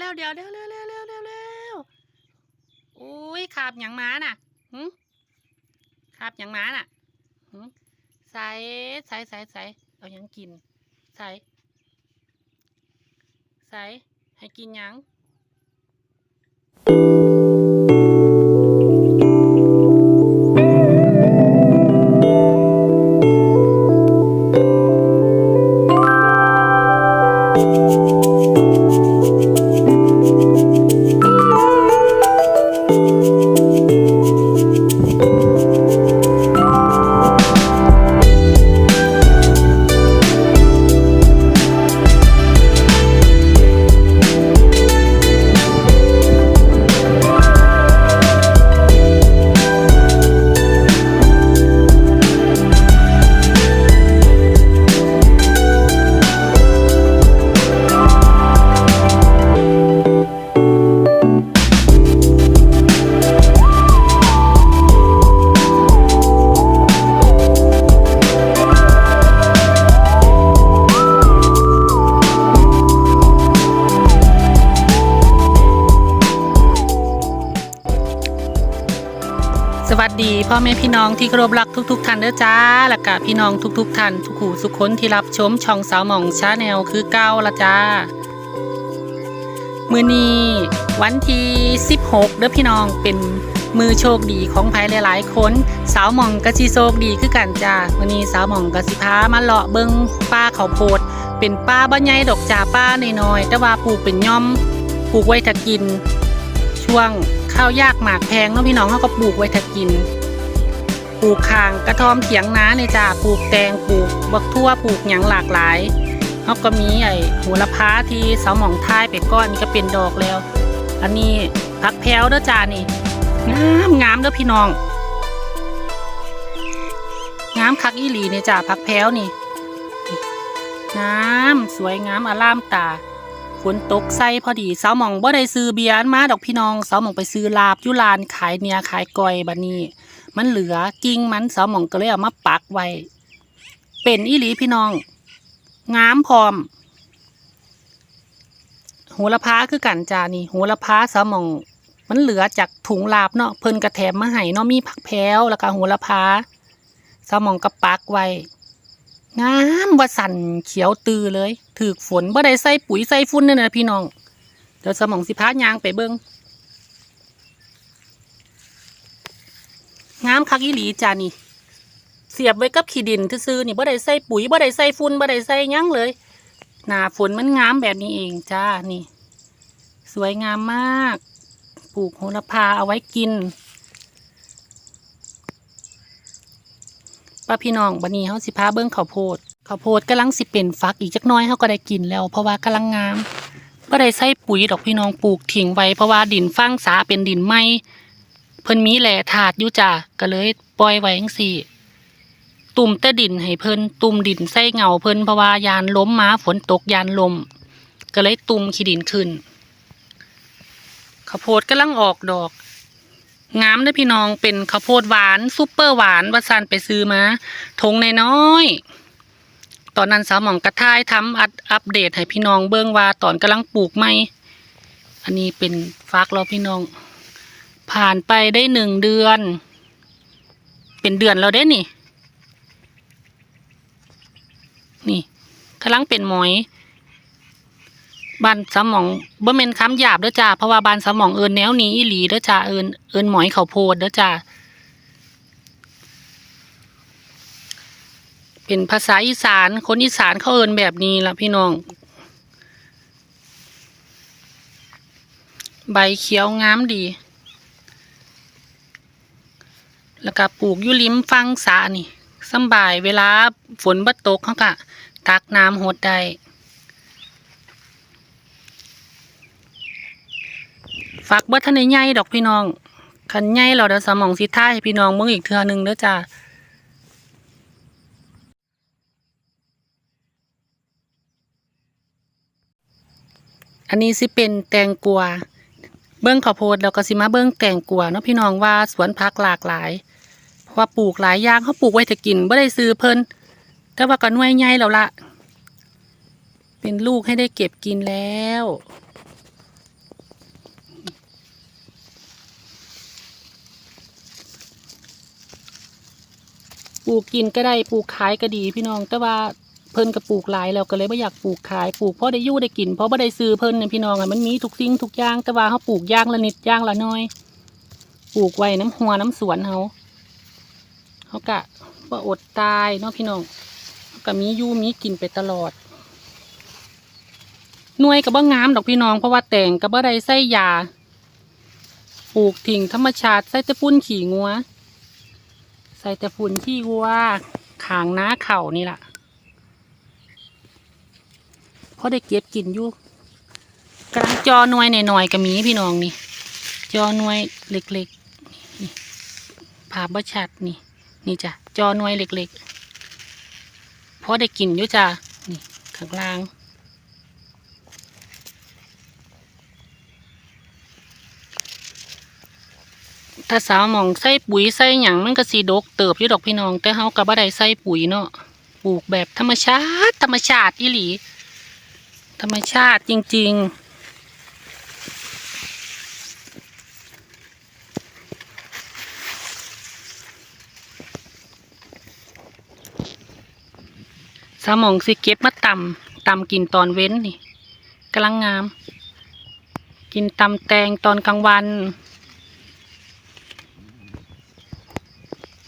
แล้วเดี๋ยวเร็วเร็วเร็วเร็วเร็วเร็วอุ้ยขาบหยังม้าน่ะหึขาบหยังม้าน่ะหึใส่ใส่ใส่ใส่เอาหยังกิน ใส่ใส่ให้กินหยังส พ่อแม่พี่น้องที่เคารพรักทุกๆท่านเด้อจ้าและกะพี่น้องทุกๆท่านทุกหูสุขคนที่รับชมช่องสาวหม่องชาแนลคือเก้าละจ้ามือนี้วันที่16เด้อพี่น้องเป็นมือโชคดีของภัยหลาย ๆ คน สาวหม่องกะสิโชคดีคือกันจ้ามือนี้สาวหม่องกะสิพามาเลาะเบิงป้าเขาโพด เป็นป้าบ่ใหญ่ดอกจ่าป้าน้อยๆแต่ว่าปลูกเป็นย่อมปลูกไว้ถ้ากิน ช่วงข้าวยากหมากแพงเนาะพี่น้องเขาก็ปลูกไว้ถ้ากิน ปลูกคางกระท่อมเถียงนาเนี่ยจ้าปลูกแตงปลูกบักทั่วปลูกหยังหลากหลายเขาก็มีไอ้โหัวละพาที่เสาหมองท้ายไปก้อนนี่ก็เป็นดอกแล้ว อันนี้พักแพรวเด้อจ้านี่งามงามเด้อพี่น้องงามคักอีหลีเนี่ยจ้าพักแพรวนี่งามสวยงามอล่ามตาฝนตกใส่พอดีเสาหม่องบ่ได้ซื้อเบียร์มาดอกพี่น้องเสาหม่องไปซื้อลาบยุลานขายเนียขายก้อยบัดนี้ มันเหลือกิ่งมันสาวหม่องก็เลยเอามาปักไว้ เป็นอีหลีพี่น้องงามพร้อมโหระพาคือกันจานี่โหระพาสาวหม่อง มันเหลือจากถุงลาบเนาะเพิ่นกระแถมมาให้เนาะมีผักแพรวแล้วก็โหระพาสาวหม่องก็ปักไว้งามว่าสั่นเขียวตือเลยถือฝนบ่ได้ใส่ปุ๋ยใส่ฟุ้นเนี่ยนะพี่น้องเดี๋ยวสมองสิพายางไปเบิง งามคักอีหลีจ้านี่ เสียบไว้กับขี้ดินซื่อๆนี่บ่ได้ใส่ปุ๋ยบ่ได้ใส่ฟุ้นบ่ได้ใส่ยั้งเลยหนาฝนมันงามแบบนี้เองจ้านี่ สวยงามมาก ปลูกโหระพาเอาไว้กินป้าพี่น้องบันนี้เฮาสิพาเบิ่งข้าวโพดข้าวโพดกำลังสิเป็นฟักอีกจักน้อยเฮาก็ได้กินแล้ว เพราะว่ากำลังงามบ่ได้ใส่ปุ๋ยดอกพี่น้องปลูกทิ้งไว้เพราะว่าดินฟางสาเป็นดินไหม เพิ่นมีแหล่ถาดอยู่จ้ะก็เลยปล่อยไว้จังซี่ ตุ่มแต่ดินให้เพิ่นตุ่มดินใส่เงาเพิ่นเพราะว่ายานล้มมาฝนตกยานลม ก็เลยตุ่มขี้ดินขึ้นข้าวโพดกำลังออกดอกงามเด้พี่น้องเป็นข้าวโพดหวานซุปเปอร์หวานวัสันไปซื้อมาทงน้อยตอนนั้นสาวหม่องกระท่ายทำอัดอัปเดตให้พี่น้องเบิ่งว่าตอนกำลังปลูกใหม่ อันนี้เป็นฟักเราพี่น้อง ผ่านไปได้หนึ่งเดือน เป็นเดือนแล้วเด้นี่ นี่กำลังเป็นหมอยบานสมองบ่แม่นค้ำหยาบเด้อจ้าเพราะว่าบานสมองเอินแนวนี้อีหลีเด้อจ้าเอินเอินหมอยเขาโพดเด้อจ้าเป็นภาษาอีสานคนอีสานเขาเอินแบบนี้ล่ะพี่น้อง ใบเขียวงามดี แล้วก็ปลูกอยู่ริมฟังสานี่สบายเวลาฝนบ่ตกเขาก็ตักน้ำหดได้ฝากบิดท่านในใหญ่ดอกพี่น้องคันใหญ่เราเดี๋ยวสมองสิท่าให้พี่น้องเบิ่งอีกเทื่อหนึงเด้อจ้าอันนี้สิเป็นแตงกวาเบิ้องข้าวโพดแล้วก็สิมาเบิ้องแตงกวาเนาะพี่น้องว่าสวนผักหลากหลาย ว่าปลูกหลายอย่างเขาปลูกไว้จะกินไม่ได้ซื้อเพิ่นแต่ว่าก็น่วยใหญ่แล้วละเป็นลูกให้ได้เก็บกินแล้วปลูกกินก็ได้ปลูกขายก็ดีพี่น้อง แต่ว่าเพิ่นก็ปลูกหลายแล้วก็เลยไม่อยากปลูกขายปลูกเพราะได้ยู่ได้กินเพราะไม่ได้ซื้อเพิ่นเนี่ยพี่น้องอะมันมีทุกสิ่งทุกอย่างแต่ว่าเขาปลูกย่างละนิดย่างละน้อย ปลูกไว้น้ำหัวน้ำสวนเขา เขากะบ่อดตายเนาะพี่น้องเขาก็มียู่มีกินไปตลอดหน่วยก็บ่งามดอกพี่น้องเพราะว่าแต่งก็บ่ได้ใส่ยาปลูกทิ้งธรรมชาติใส่แต่ปุ้นขี่งัว ใส่แต่ฝุ่นที่วัวขางน้าเข่านี่แหละเพราะได้เก็บกินอยู่กลังจอหน่วยหน่อยๆก็มีพี่น้องนี่ จอหน่วยเล็กๆนี่ภาพบชัดนี่ นี่จ้ะจอหน่วยเล็กๆเพราะได้กินอยู่จ้ะนี่ข้างล่างถ้าสาวมองใส่ปุ๋ยใส่หยังมันก็สีดกเติบอยู่ดอกพี่น้อง แต่เฮาก็บ่ได้ใส่ปุ๋ยเนาะปลูกแบบธรรมชาติ ธรรมชาติอีหลี ธรรมชาติจริง ๆ สมองสิเก็บมาตำตำกินตอนเว้นนี่กำลังงาม กินตำแตงตอนกลางวัน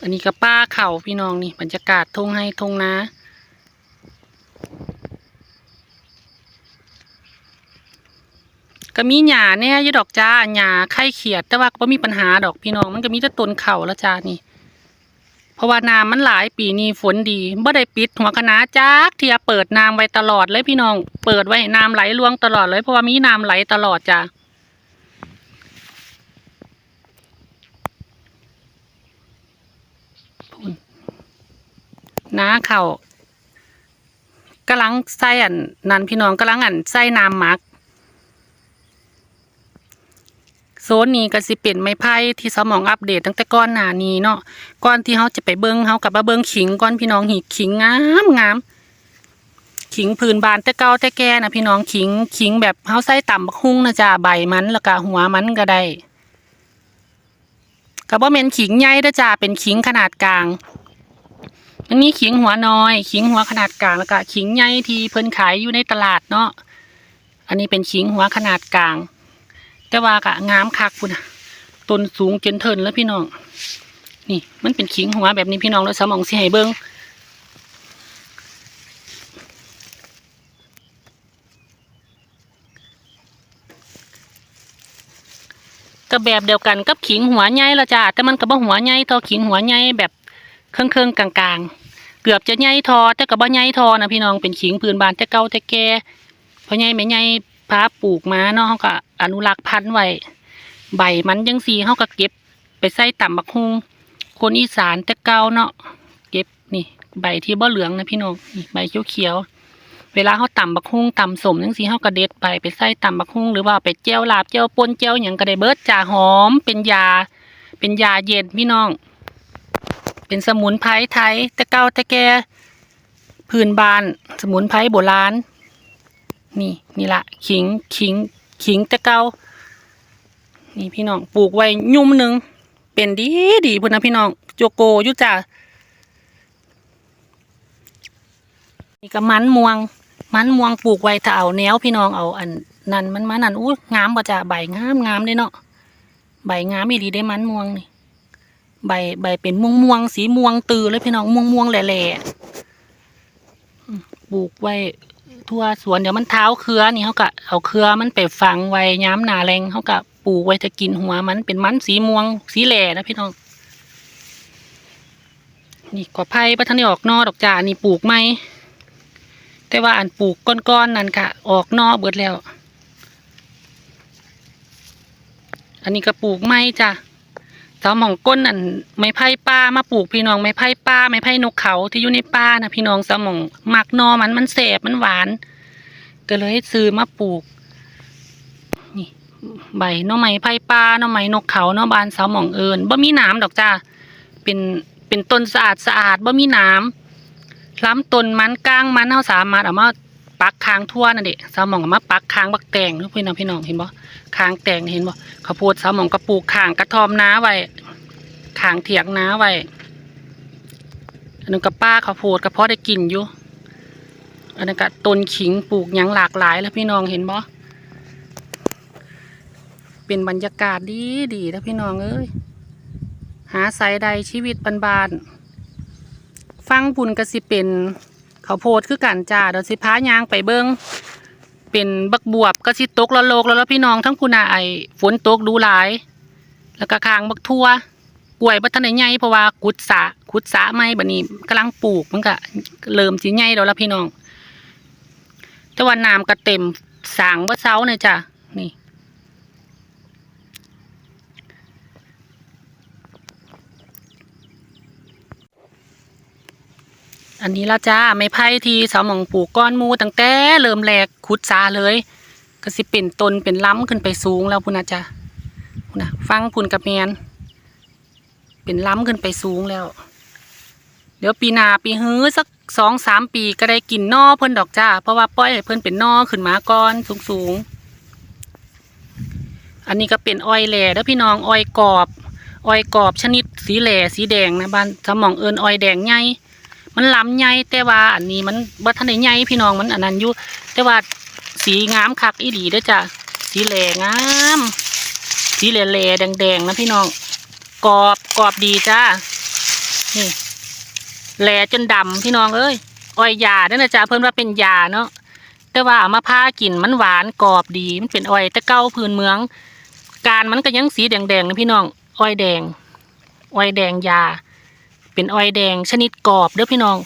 อันนี้ก็ป้าเข่าพี่น้องนี่บรรยากาศทงให้ทงนาก็มีหญ้าเนี่ยยดอกจ้าหญ้าไข่เขียด แต่ว่าก็บ่มีปัญหาดอกพี่น้อง มันก็มีแต่ต้นเข่าแล้วจ้านี่ เพราะว่าน้ำมันหลายปีนี้ฝนดีบ่ได้ปิดหัวคณะน้าจักเทียเปิดน้ำไว้ตลอดเลยพี่น้อง เปิดไว้น้ำไหลลวงตลอดเลยเพราะว่ามีน้ำไหลตลอดจ้าน้าเขากำลังใส่อันนั่นพี่น้องกำลังอันใส่น้ำหมัก โซนนี้ก็สิเป็นไม้ไผ่ที่สมองอัปเดตตั้งแต่ก่อนหน้านี้เนาะก่อนที่เขาจะไปเบิ้งเขากับมาเบิ้งขิงก่อนพี่น้องหีขิงงามงามขิงพื้นบานแต่เก่าแต่แก่นะพี่น้องขิงขิงแบบเขาใส่ต่ำบักฮุ้งนะจ๊ะใบมันแล้วก็หัวมันก็ได้ก็บ่แม่นขิงใหญ่เด้อจ้าเป็นขิงขนาดกลางมันมีขิงหัวน้อย ขิงหัวขนาดกลางแล้วก็ขิงใหญ่ที่เพิ่นขายอยู่ในตลาดเนาะอันนี้เป็นขิงหัวขนาดกลาง แต่ว่ากะงามคักพุ่นต้นสูงเจนเทินแล้วพี่น้อง นี่มันเป็นขิงหัวแบบนี้พี่น้องแล้วสมองสิให้เบิ่งก็แบบเดียวกันกับขิงหัวใหญ่ละจ้าแต่มันก็บ่หัวใหญ่ท่าขิงหัวใหญ่แบบเครื่องๆกลางๆ เกือบจะใหญ่ทอแต่ก็บ่ใหญ่ทอนะพี่น้องเป็นขิงพื้นบานแต่เก่าแต่แก่เพราะใหญ่ไม่ใหญ่าปลูกมาเนาะเขาก็อนุรักษ์พันธุ์ไว้ใบมันจังสีเขาก็เก็บไปใส่ต่ำบักฮุงคนอีสานแต่เก่าเนาะเก็บนี่ใบที่บ่เหลืองนะพี่น้องนี่ใบเขียวเวลาเขาต่ำบักฮุงต่ำสมจังสีเขาก็เด็ดไปไปใส่ต่ำบักฮุงหรือว่าไปเจียวลาบเจียวปนเจียวหยังก็ได้เบิดจ่าหอม เป็นยา เป็นยาเย็นพี่น้อง เป็นสมุนไพรไทยแต่เก่าแต่แก่พื้นบ้าน สมุนไพรโบราณ นี่นี่ละขิงขิงขิงต่เกานี่พี่น้องปลูกไว้ยุ่มหนึ่งเป็นดีดีพุ่นนะพี่น้องโจโกยุจ่านี่ก็มันม่วง มันม่วงปลูกไว้ถ้าเอาแนวพี่น้องเอาอันนั่นมันมานั่นอู้งามบ่จ้ะใบงามงามเลยเนาะใบงามอีดีได้มันม่วงนี่ใบใบเป็นม่วงม่วงสีม่วงตือเลยพี่น้องม่วงม่วงแหล่ๆปลูกไว้ ทั่วสวนเดี๋ยวมันเท้าเครือนี่เขาก็เอาเครือมันไปฝังไว้ย้ำหนาแรงเขาก็ปลูกไว้จะกินหัวมันเป็นมันสีม่วงสีแหล่นะพี่น้องนี่กว่าไผ่ปะทันได้ออกนอดอกจ่านี่ปลูกไหมแต่ว่าอันปลูกก้อนๆนั่นค่ะ ออกนอเบิดแล้ว อันนี้ก็ปลูกไหมจ้ะ สาวหมองก้นอันไม้ไผ่ป้ามาปลูกพี่น้องไม้ไผ่ป้าไม้ไผ่นกเขาที่อยู่ในป่านะพี่น้องสาวหมองมักนอมันมันแสบมันหวาน ก็เลยซื้อมาปลูก นี่ ใบนอไม้ไผ่ป้านอไม้นกเขานอบานสาวหมองเอิญบ่มีน้ำดอกจ้าเป็นเป็นต้นสะอาดสะอาดบ่มีน้ำล้ำต้นมันก้างมันเฮาสามารถเอามา ปักคางทั่วนั่นเด็สาวหมองเอามาปักคางบักแตงพี่น้องพี่น้องเห็นบ่คางแตงเห็นบ่ข้าวโพดสาวหมองก็ปลูกคางกระทอมน้าไว้ขางเถียงน้าไว้อันนั้นก็ป้าข้าวโพดก็พอได้กินอยู่ อันนั้นก็ต้นขิงปลูกหยังหลากหลายแล้วพี่น้องเห็นบ่เป็นบรรยากาศดีดีแล้วพี่น้องเอ้ยหาสายใดชีวิตบานๆฟังปุ่นก็สิเป็น ข้าโพดคือกันจ้าเดี๋ยวสิพายางไปเบิงเป็นบักบวบก็สิตกละโลกแล้วแล้วพี่น้องทั้งคุณาไอฝนตกดูหลาย แล้วก็คางบักทั่วกล้วยบัทันได้ใหญ่เพราะว่ากุดสะกุดสะไม้บันี้กำลังปลูกมันก็เริ่มสิใหญ่แล้วละพี่น้องแต่ว่าน้ำก็เต็มสางว่าเซาเนี่ยจ้ะนี่ อันนี้ละจ้าไม่ไผ่ที่สาวหมองปลูกก้อนมูตั้งแต่เริ่มแรกขุดซาเลย ก็สิเป็นตนเป็นล้ำขึ้นไปสูงแล้วพุ่นนะจ้ะพุ่นนะฟังพุ่นกับแมนเป็นล้ำขึ้นไปสูงแล้ว เดี๋ยวปีหนาปีฮื้อสักสองสามปีก็ได้กินนอเพิ่นดอกจ้า เพราะว่าปล่อยให้เพิ่นเป็นนอขึ้นมาก่อนสูงสูงๆอันนี้ก็เป็นอ้อยแหล่แล้วพี่น้องอ้อยกรอบอ้อยกรอบชนิดสีแหล่สีแดงนะบ้านสมองเอิญอ้อยแดงใหญ่ มันลำใหญ่แต่ว่าอันนี้มันบ่ทันได้ใหญ่พี่น้องมันอันนั้นอยู่แต่ว่าสีงามคักอีหลีเด้อจ้ะสีแหลงาม สีแหล่ๆแดงๆนะพี่น้องกรอบกรอบดีจ้านี่แหล่จนดำพี่น้องเอ้ยอ้อยยาเด้อนะจ้ะเพิ่นว่าเป็นยาเนาะแต่ว่าเอามาพากินมันหวานกรอบดีมันเป็นอ้อยต่เก้าพื้นเมือง การมันก็ยังสีแดงๆนะพี่น้องอ้อยแดงอ้อยแดงยา เป็นอ้อยแดงชนิดกรอบเด้อพี่น้อง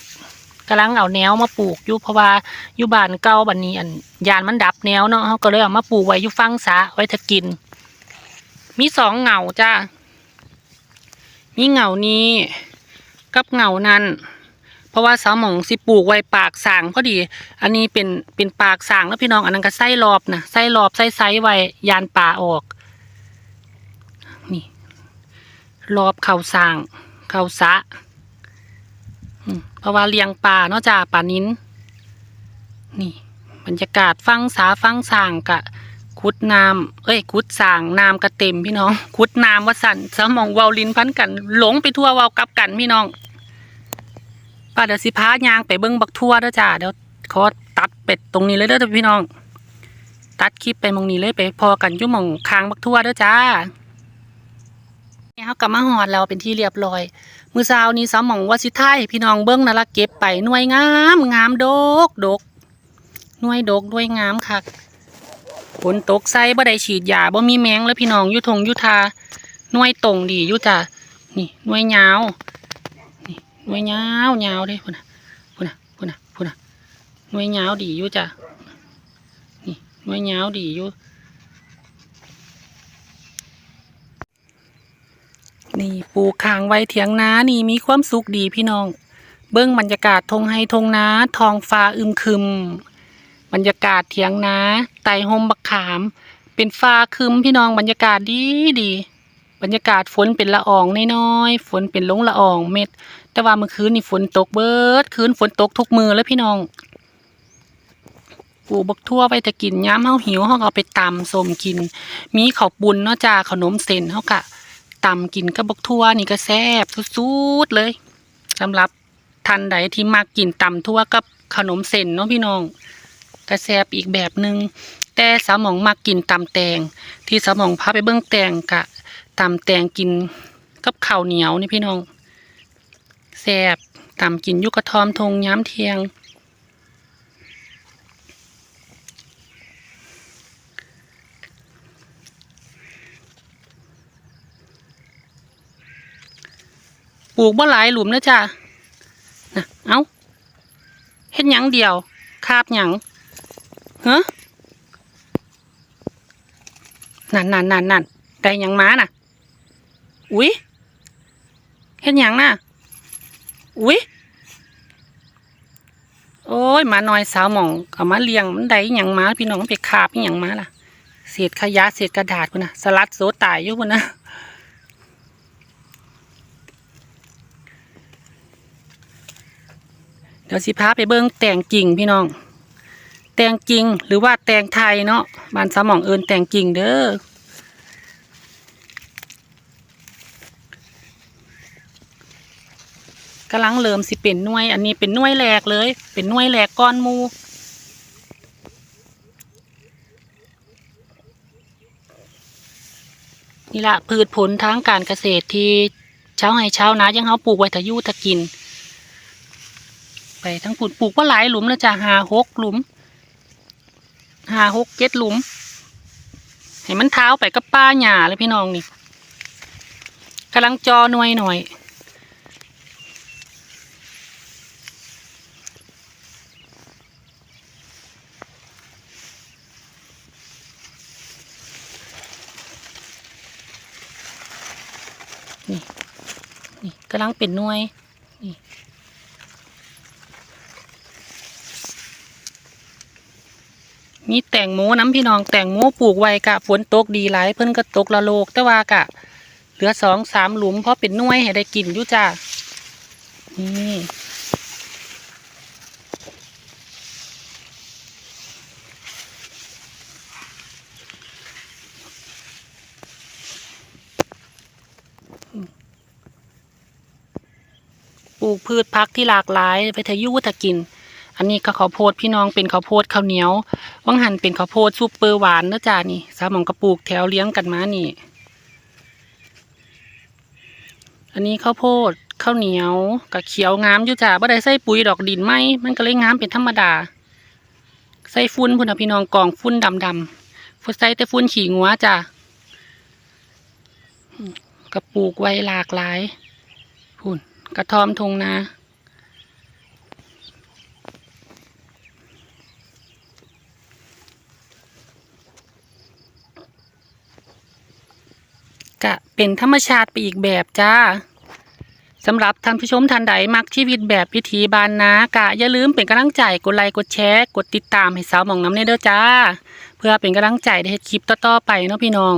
กำลังเอาแนวมาปลูกอยู่เพราะว่าอยู่บ้านเก่าบันนี้อันยานมันดับแนวเนาะเขาก็เลยเอามาปลูกไว้อยู่ฟังสาไว้ถ้ากิน มีสองเหงาจ้ามีเหงานี้ กับเหงานั้น เพราะว่าสาวหมองสิปลูกไว้ปากสางพอดี อันนี้เป็นเป็นปากสางแล้วพี่น้องอันนั้นก็ไส้รอบนะไส้รอบไส้ไซไว้ยานป่าออก นี่ รอบเข่าสาง เขาสะเพราะว่าเลี้ยงปลาเนาะจ้าปลานิ้น นี่ บรรยากาศฟังสาฟังสางกะคุดน้ำเอ้ยคุดสางน้ำกระเต็มพี่น้องคุดน้ำว่าสั่นสมองเวาลินพันกันหลงไปทั่วเวากลับกันพี่น้องป้าเดี๋ยวสิพายางไปเบิ้งบักทั่วเด้อจ้าเดี๋ยวขอตัดเป็ดตรงนี้เลยเด้อพี่น้อง ตัดคลิปไปมองนี้เลยไปพอกันยุ่มองคางบักทั่วเด้อจ้า เขากลับมาหอดแล้วเป็นที่เรียบร้อย มือเช้านี้สาวหมองว่าสิไทายพี่น้องเบิ้งนั่นละเก็บไปหน่วยงามงามโดกโดกหน่วยโดกหน่วยงามคักฝนตกใส่บ่ได้ฉีดยาบ่มีแมงแล้วพี่น้องยุทงยุทาหน่วยตรงดียู่จ้ะนี่หน่วยยาวนี่หน่วยยาวยาวเด้พุ่นน่ะพุ่นน่ะพุ่นน่ะพุ่นน่ะหน่วยยาวดียู่จ้ะนี่หน่วยยาวดียู่ นี่ปลูกคางไว้เถียงนานี่มีความสุขดีพี่น้อง เบิ้งบรรยากาศทงไฮทงนาทองฟ้าอึมครึม บรรยากาศเถียงนาไต่หมบักขาม เป็นฟ้าครึมพี่น้องบรรยากาศดีดีบรรยากาศฝนเป็นละอองน้อยๆฝนเป็นลงละอองเม็ด แต่ว่าเมื่อคืนนี่ฝนตกเบิด คืนฝนตกทุกมือแล้วพี่น้องปลูกบักทั่วไปแต่กินย้ำเฮาหิวเฮาก็เอาไปตำส้มกิน มีข้าวปุ้นเนาะจ้าขนมเส้นเฮากะ ตำกินกับบักทั่วนี่ก็แซ่บสุดๆเลยสำหรับท่านใดที่มักกินตำทั่วกับขนมเส้นเนาะพี่น้องก็แซ่บอีกแบบหนึง่งแต่สาวหมองมักกินตำแตง ที่สาวหมองพาไปเบิ้งแตงกะตำแตงกินกับข้าวเหนียวนี่พี่น้องแซ่บตำกินยุกกระทอมทงย้ำเทียง ปลูกบ่หลายหลุมนะจ้ะนะเอาเฮ็ดหยังเดียว คาบหยังเฮ้นั่นนั่นนั่นนั่นได้หยังม้าน่ะ อุ๊ยเฮ็ดหยังน่ะ อุ๊ยโอ้ยหมาน้อยสาวหมองเอามาเลี้ยงมันได้หยังม้าพี่น้องมันไปคาบหยังม้าล่ะเศษขยะเศษกระดาษพุ่นน่ะสลัดโซตายอยู่พุ่นนะ เดี๋ยวสิพาไปเบิ้งแต่งกิ่งพี่น้อง แต่งกิ่งหรือว่าแต่งไทยเนาะบ้านสมองเอินแต่งกิ่งเด้อกำลังเริ่มสิเป็นน่วย อันนี้เป็นน่วยแรกเลย เป็นน่วยแรกก้อนมูนี่ละพืชผลทางการเกษตรที่เช้าวไร่ชานายังเฮาปลูกไว้ทะยุทะกิน ไปทั้งปลูกปลูกว่าหลายหลุมแล้วจ้ะหาหกหลุมหาหกเจ็ดหลุมให้มันเท้าไปกับป้าหญ้าเลยพี่น้องนี่กำลังจอหน่วยหน่อยนี่นี่กำลังเป็นหน่วยนี่ มีแตงโมน้ำพี่น้องแตงโมปลูกไว้กะฝนตกดีหลายเพิ่นก็ตกละโลก แต่ว่ากะ เหลือสองสามหลุมเพราะเป็นน่วยให้ได้กินอยู่จ้านี่ปลูกพืชพักที่หลากหลายไปทะยุทะกิน อันนี้ก็ข้าวโพดพี่น้องเป็นข้าวโพดข้าวเหนียววังหันเป็นข้าวโพดซุปเปอร์หวานเนอะจ้านี่สามองกระปลูกแถวเลี้ยงกันมานี่ อันนี้ข้าวโพดข้าวเหนียวกับเขียวงามอยู่จ้าบ่ได้ใส่ปุ๋ยดอกดินไหมมันก็เลยงามเป็นธรรมดา ใส่ฟุ้นพุ่นพี่น้องกองฟุ้นดำดำฟุ้นใส่แต่ฟุ้นขี่งัวจ้ากระปลูกไว้หลากหลายพุ่นกระทอมทงนา กะเป็นธรรมชาติไปอีกแบบจ้าสำหรับท่านผู้ชมท่านใดมักชีวิตแบบพิถีบานนากะอย่าลืมเป็นกำลังใจกดไลค์กดแชร์กดติดตามให้สาวหมองน้ำเนเด้อจ้า เพื่อเป็นกำลังใจได้เฮ็ดคลิปต่อๆไปเนาะพี่น้อง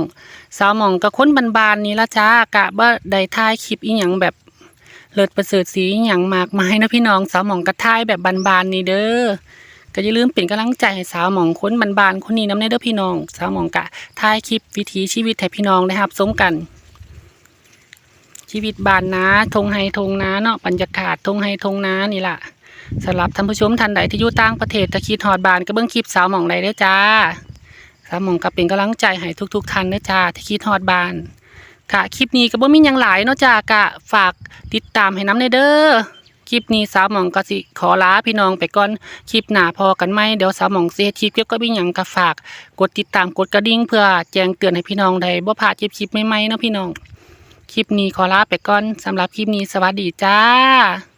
สาวหมองกับคนบานๆนี้ละจ้ากะบ่ได้ถ่ายคลิปอีหยังแบบเลิศประเสริฐสีอหยังมากมายเนาะพี่น้อง สาวหมองก็ถ่ายแบบบานๆนี้เด้อ ก็อย่าลืมเป็นกำลังใจให้สาวหมองคนบานๆคนนี้น้ำเนเด้อพี่น้องสาวหมองกะถ่ายคลิปวิถีชีวิตให้พี่น้องได้รับชมกัน ชีวิตบานนาทงไฮทงนาเนาะบรรยากาศทงไฮทงนานี่ล่ะสำหรับท่านผู้ชมท่านใดที่อยู่ต่างประเทศตะคิดฮอดบานก็เบิ่งคลิปสาวหมองใดเด้อจ้าสาวหมองก็เป็นกำลังใจให้ทุก ๆท่านเด้อจ้าที่คิดฮอดบานค่ะคลิปนี้ก็บ่มีหยังหลายเนาะจ้ากะฝากติดตามให้น้ำในเด้อ คลิปนี้สาวหมองก็สิขอลาพี่น้องไปก่อนคลิปหน้าพอกันไหมเดี๋ยวสาวหมองเสียคลิปเกี่ยวกับอีอยังกระฝาก กดติดตามกดกระดิ่งเพื่อแจ้งเตือนให้พี่น้องได้บ่พลาดคลิปคลิปใหม่ๆเนาะพี่น้องคลิปนี้ขอลาไปก่อนสำหรับคลิปนี้สวัสดีจ้า